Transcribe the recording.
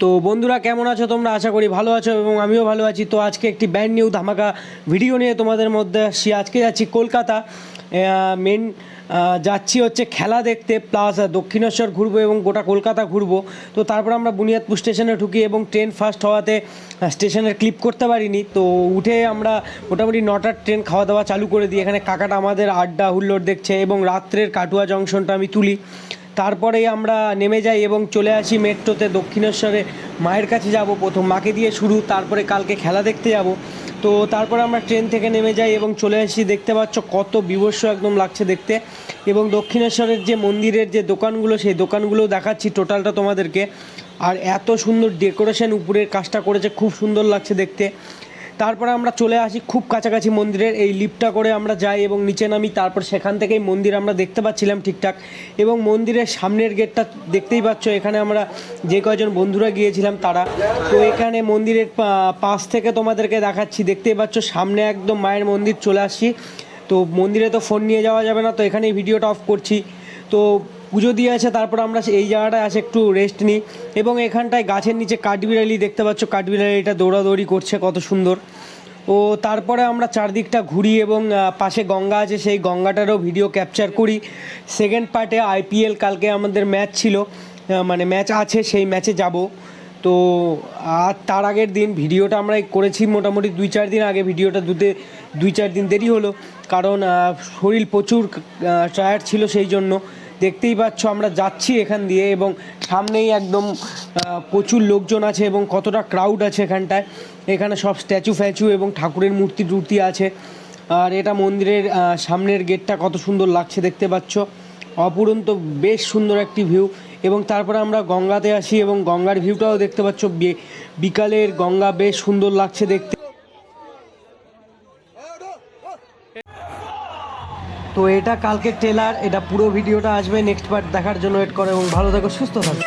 তো বন্ধুরা, কেমন আছো তোমরা? আশা করি ভালো আছো এবং আমিও ভালো আছি। তো আজকে একটি ব্যান্ড নিউ ধামাকা ভিডিও নিয়ে তোমাদের মধ্যে আসছি। আজকে যাচ্ছি কলকাতা। মেন যাচ্ছি হচ্ছে খেলা দেখতে প্লাস দক্ষিণেশ্বর ঘুরবো এবং গোটা কলকাতা ঘুরবো। তো তারপর আমরা বুনিয়াদপুর স্টেশনে ঢুকি এবং ট্রেন ফার্স্ট হওয়াতে স্টেশনের ক্লিপ করতে পারিনি। তো উঠে আমরা মোটামুটি নটার ট্রেন খাওয়া দাওয়া চালু করে দিই। এখানে কাকাটা আমাদের আড্ডা, হুল্লোড় দেখছে এবং রাত্রের কাটুয়া জংশনটা আমি তুলি। তারপরেই আমরা নেমে যাই এবং চলে আসি মেট্রোতে দক্ষিণেশ্বরে। মায়ের কাছে যাব প্রথম, মাকে দিয়ে শুরু, তারপরে কালকে খেলা দেখতে যাব। তো তারপরে আমরা ট্রেন থেকে নেমে যাই এবং চলে আসি, দেখতে পাচ্ছ কত বিভৎস একদম লাগছে দেখতে। এবং দক্ষিণেশ্বরের যে মন্দিরের যে দোকানগুলো, সেই দোকানগুলো দেখাচ্ছি টোটালটা তোমাদেরকে। আর এত সুন্দর ডেকোরেশন উপরের কাজটা করেছে, খুব সুন্দর লাগছে দেখতে। তারপরে আমরা চলে আসি খুব কাছাকাছি মন্দিরের, এই লিফটটা করে আমরা যাই এবং নিচে নামি, তারপর সেখান থেকেই মন্দির আমরা দেখতে পাচ্ছিলাম ঠিকঠাক। এবং মন্দিরের সামনের গেটটা দেখতেই পাচ্ছ, এখানে আমরা যে কয়জন বন্ধুরা গিয়েছিলাম তারা। তো এখানে মন্দিরের পাশ থেকে তোমাদেরকে দেখাচ্ছি, দেখতেই পাচ্ছ সামনে একদম মায়ের মন্দির, চলে আসছি তো মন্দিরে তো ফোন নিয়ে যাওয়া যাবে না, তো এখানেই ভিডিওটা অফ করছি। তো পুজো দিয়ে আছে, তারপর আমরা এই জায়গাটায় আসে একটু রেস্ট নিই। এবং এখানটায় গাছের নিচে কাঠবিড়ালি দেখতে পাচ্ছ, কাঠবিড়ালিটা দৌড়াদৌড়ি করছে, কত সুন্দর। ও, তারপরে আমরা চারদিকটা ঘুরি এবং পাশে গঙ্গা আছে, সেই গঙ্গাটারও ভিডিও ক্যাপচার করি। সেকেন্ড পার্টে আইপিএল কালকে আমাদের ম্যাচ ছিল মানে ম্যাচ আছে, সেই ম্যাচে যাব। তো, আর তার আগের দিন ভিডিওটা আমরা করেছি মোটামুটি দুই চার দিন আগে, ভিডিওটা দুতে দুই চার দিন দেরি হলো। কারণ শরীর প্রচুর টায়ার্ড ছিল সেই জন্য। দেখতেই পাচ্ছ আমরা যাচ্ছি এখান দিয়ে এবং সামনেই একদম প্রচুর লোকজন আছে এবং কতটা ক্রাউড আছে এখানটায়। এখানে সব স্ট্যাচু ফ্যাচু এবং ঠাকুরের মূর্তি টূর্তি আছে। আর এটা মন্দিরের সামনের গেটটা কত সুন্দর লাগছে দেখতে পাচ্ছ। অপুরন্ত বেশ সুন্দর একটি ভিউ এবং তারপরে আমরা গঙ্গাতে আসি এবং গঙ্গার ভিউটাও দেখতে পাচ্ছ। বিকালের গঙ্গা বেশ সুন্দর লাগছে দেখতে। তো এটা কালকে টেলার এটা পুরো ভিডিওটা আসবে নেক্সট পার্ট দেখার জন্য ওয়েট করো এবং ভালো থাকো, সুস্থ থাকো।